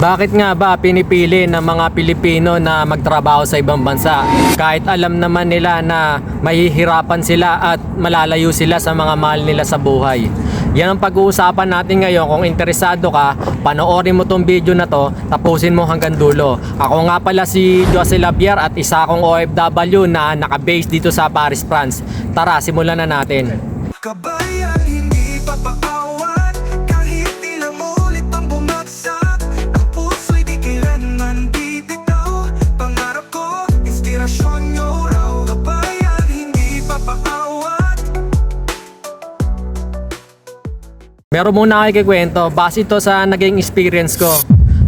Bakit nga ba pinipili ng mga Pilipino na magtrabaho sa ibang bansa? Kahit alam naman nila na mahihirapan sila at malalayo sila sa mga mahal nila sa buhay. Yan ang pag-uusapan natin ngayon. Kung interesado ka, panoorin mo tong video na to, tapusin mo hanggang dulo. Ako nga pala si Jose Labier at isa akong OFW na naka-base dito sa Paris, France. Tara, simulan na natin. Kabayan, Meron muna ako ikikwento, base ito sa naging experience ko.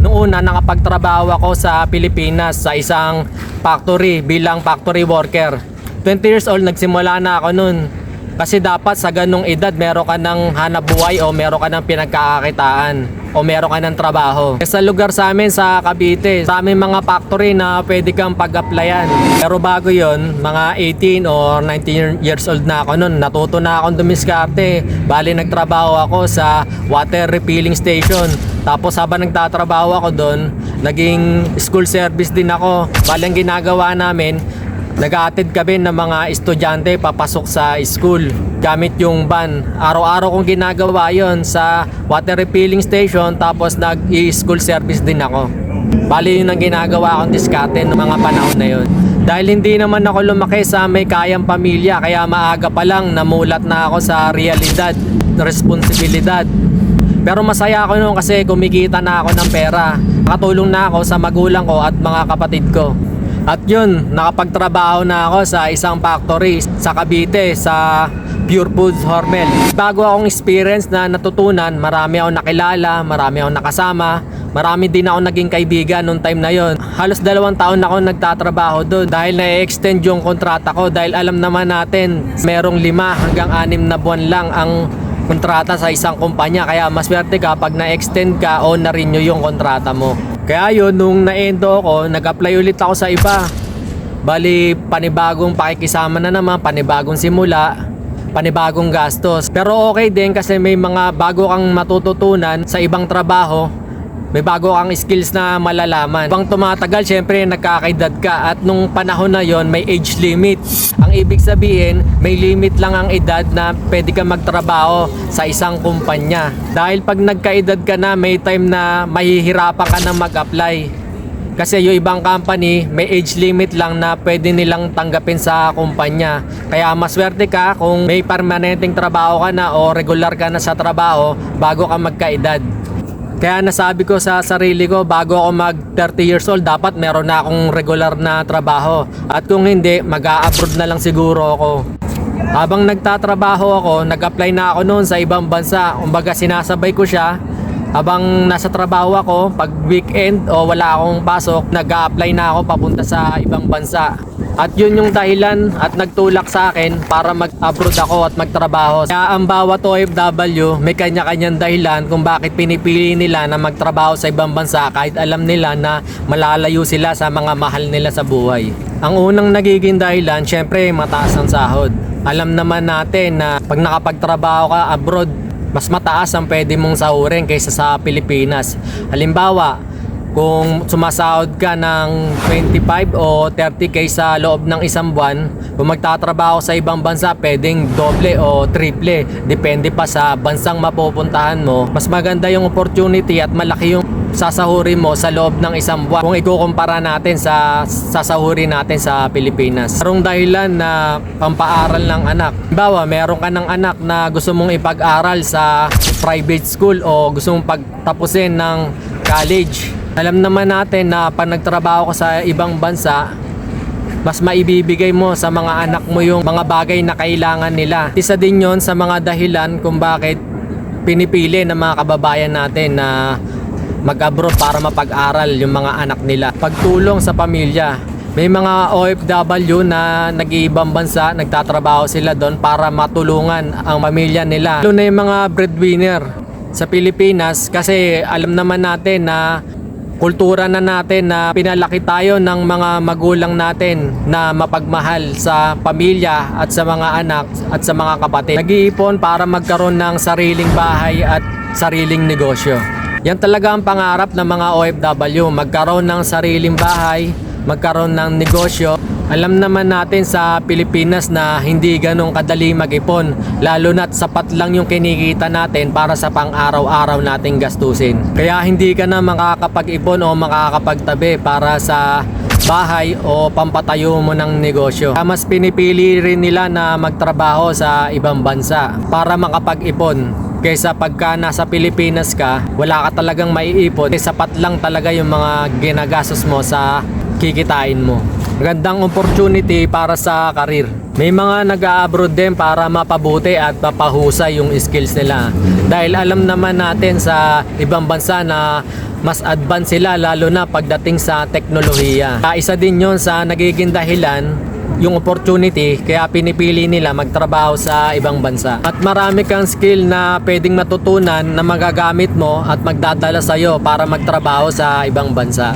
Noong una, nakapagtrabaho ako sa Pilipinas sa isang factory bilang factory worker. 20 years old, nagsimula na ako noon. Kasi dapat sa ganong edad, meron ka ng hanap buhay o meron ka ng pinagkakakitaan o meron ka ng trabaho. Sa lugar sa amin sa Cavite, sa aming mga factory na pwede kang pag-applyan. Pero bago yon mga 18 or 19 years old na ako noon, natuto na akong dumiskarte. Bali nagtrabaho ako sa water refilling station. Tapos habang nagtatrabaho ako doon, naging school service din ako. Bali ang ginagawa namin, Nag-aatid kami ng mga estudyante papasok sa school gamit yung van. Araw-araw kong ginagawa yon sa water refilling station tapos nag-school service din ako. Bali yun ang ginagawa kong diskarte ng mga panahon na yon. Dahil hindi naman ako lumaki sa may kayang pamilya kaya maaga pa lang namulat na ako sa realidad, responsibilidad. Pero masaya ako noon kasi kumikita na ako ng pera. Nakatulong na ako sa magulang ko at mga kapatid ko. At yun, nakapagtrabaho na ako sa isang factory sa Cavite, sa Pure Foods Hormel. Bago akong experience na natutunan, marami akong nakilala, marami akong nakasama, marami din ako naging kaibigan nung time na yon. Halos dalawang taon na ako nagtatrabaho doon dahil na-extend yung kontrata ko dahil alam naman natin merong lima hanggang anim na buwan lang ang kontrata sa isang kumpanya kaya maswerte ka pag na-extend ka o na-renew yung kontrata mo. Kaya yun, nung na-endo ako, nag-apply ulit ako sa iba. Bali, panibagong pakikisama na naman, panibagong simula, panibagong gastos. Pero okay din kasi may mga bago kang matututunan sa ibang trabaho, may bago kang skills na malalaman. Pang tumatagal, syempre nagkakaedad ka at nung panahon na yon may age limit. Ang ibig sabihin, may limit lang ang edad na pwede ka magtrabaho sa isang kumpanya. Dahil pag nagkaedad ka na, may time na mahihirapan ka na mag-apply. Kasi yung ibang company, may age limit lang na pwede nilang tanggapin sa kumpanya. Kaya maswerte ka kung may permanenteng trabaho ka na o regular ka na sa trabaho bago ka magkaedad. Kaya nasabi ko sa sarili ko, bago ako mag 30 years old, dapat meron na akong regular na trabaho. At kung hindi, mag-a-abroad na lang siguro ako. Habang nagtatrabaho ako, nag-apply na ako noon sa ibang bansa. Kumbaga sinasabay ko siya. Habang nasa trabaho ako, pag weekend o wala akong pasok, nag-a-apply na ako papunta sa ibang bansa. At yun yung dahilan at nagtulak sa akin para mag-abroad ako at magtrabaho. Kaya ang bawat OFW may kanya-kanyang dahilan kung bakit pinipili nila na magtrabaho sa ibang bansa kahit alam nila na malalayo sila sa mga mahal nila sa buhay. Ang unang nagiging dahilan, syempre mataas ang sahod. Alam naman natin na pag nakapagtrabaho ka abroad, mas mataas ang pwede mong sahurin kaysa sa Pilipinas. Halimbawa, kung sumasahod ka ng 25 o 30k sa loob ng isang buwan, kung magtatrabaho sa ibang bansa, pwedeng doble o triple. Depende pa sa bansang mapupuntahan mo. Mas maganda yung opportunity at malaki yung sasahurin mo sa loob ng isang buwan kung ikukumpara natin sa sasahurin natin sa Pilipinas. Merong dahilan na pampaaral ng anak. Bawa, meron ka ng anak na gusto mong ipag-aral sa private school o gusto mong pagtapusin ng college. Alam naman natin na pag nagtrabaho ka sa ibang bansa, mas maibibigay mo sa mga anak mo yung mga bagay na kailangan nila. Isa din yon sa mga dahilan kung bakit pinipili ng mga kababayan natin na mag-abroad para mapag-aral yung mga anak nila. Pagtulong sa pamilya. May mga OFW na nag-iibang bansa, nagtatrabaho sila doon para matulungan ang pamilya nila. Lalo na yung mga breadwinner sa Pilipinas kasi alam naman natin na kultura na natin na pinalaki tayo ng mga magulang natin na mapagmahal sa pamilya at sa mga anak at sa mga kapatid. Nag-iipon para magkaroon ng sariling bahay at sariling negosyo. Yan talaga ang pangarap ng mga OFW, magkaroon ng sariling bahay, magkaroon ng negosyo. Alam naman natin sa Pilipinas na hindi ganong kadali mag-ipon, lalo na't sapat lang yung kinikita natin para sa pang-araw-araw nating gastusin. Kaya hindi ka na makakapag-ipon o makakapagtabi para sa bahay o pampatayo mo ng negosyo. Mas pinipili rin nila na magtrabaho sa ibang bansa para makapag-ipon. Kaysa pagka nasa Pilipinas ka, wala ka talagang maiipon. Sapat lang talaga yung mga ginagastos mo sa kikitain mo. Magandang opportunity para sa karir. May mga nag-abroad din para mapabuti at mapahusay yung skills nila. Dahil alam naman natin sa ibang bansa na mas advance sila lalo na pagdating sa teknolohiya. Ah, Isa din yon sa nagiging dahilan yung opportunity kaya pinipili nila magtrabaho sa ibang bansa. At marami kang skill na pwedeng matutunan na magagamit mo at magdadala sa'yo para magtrabaho sa ibang bansa.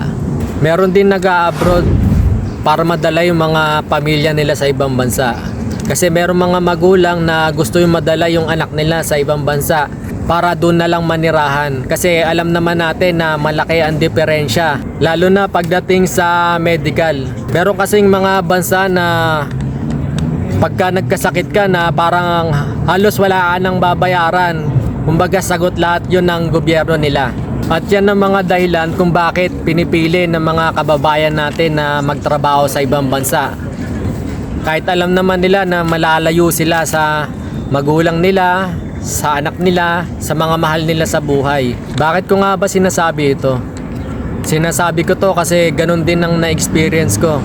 Meron din nag-abroad para madala yung mga pamilya nila sa ibang bansa. Kasi meron mga magulang na gusto yung madala yung anak nila sa ibang bansa para doon na lang manirahan. Kasi alam naman natin na malaki ang diferensya. Lalo na pagdating sa medical. Meron kasing mga bansa na pagka nagkasakit ka na parang halos wala ka nang babayaran. Kumbaga sagot lahat yon ng gobyerno nila. At yan ang mga dahilan kung bakit pinipili ng mga kababayan natin na magtrabaho sa ibang bansa. Kahit alam naman nila na malalayo sila sa magulang nila, sa anak nila, sa mga mahal nila sa buhay. Bakit ko nga ba sinasabi ito? Sinasabi ko to kasi ganun din ang na-experience ko.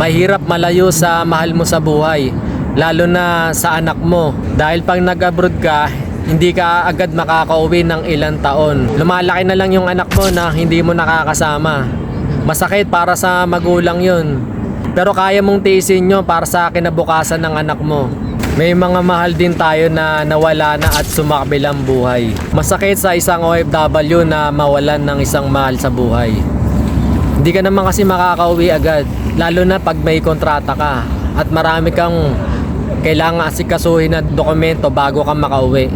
Mahirap malayo sa mahal mo sa buhay, lalo na sa anak mo. Dahil pag nag-abroad ka, hindi ka agad makakauwi ng ilang taon. Lumalaki na lang yung anak mo na hindi mo nakakasama. Masakit para sa magulang yun. Pero kaya mong tiisin nyo para sa kinabukasan ng anak mo. May mga mahal din tayo na nawala na at sumakbilang buhay. Masakit sa isang OFW na mawalan ng isang mahal sa buhay. Hindi ka naman kasi makakauwi agad, lalo na pag may kontrata ka at marami kang kailangan asikasuhin na dokumento bago ka makauwi.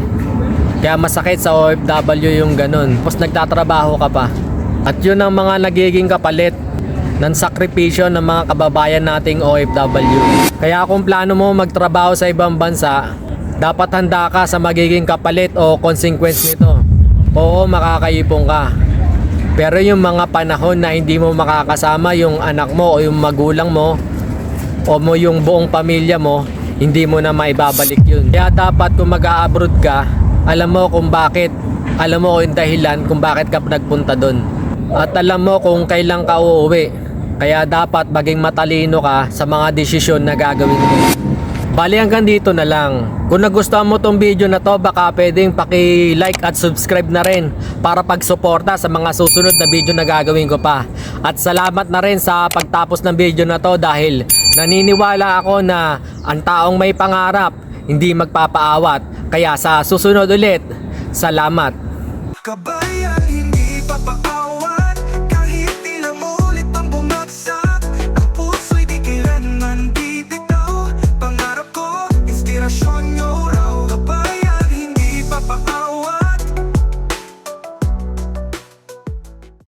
Kaya masakit sa OFW yung ganun. Tapos nagtatrabaho ka pa. At yun ang mga nagiging kapalit ng sakripisyo ng mga kababayan nating OFW. Kaya kung plano mo magtrabaho sa ibang bansa, dapat handa ka sa magiging kapalit o consequence nito. Oo, makakaipong ka. Pero yung mga panahon na hindi mo makakasama yung anak mo o yung magulang mo o mo yung buong pamilya mo, hindi mo na maibabalik yun. Kaya dapat kung mag-a-abroad ka, alam mo kung bakit, alam mo yung dahilan kung bakit ka nagpunta doon. At alam mo kung kailan ka uuwi. Kaya dapat maging matalino ka sa mga desisyon na gagawin mo. Bali hanggang dito na lang. Kung nagustuhan mo tong video na to, baka pwedeng paki-like at subscribe na rin para pagsuporta sa mga susunod na video na gagawin ko pa. At salamat na rin sa pagtapos ng video na to dahil naniniwala ako na ang taong may pangarap hindi magpapaawat. Kaya sa susunod ulit, salamat. Kabay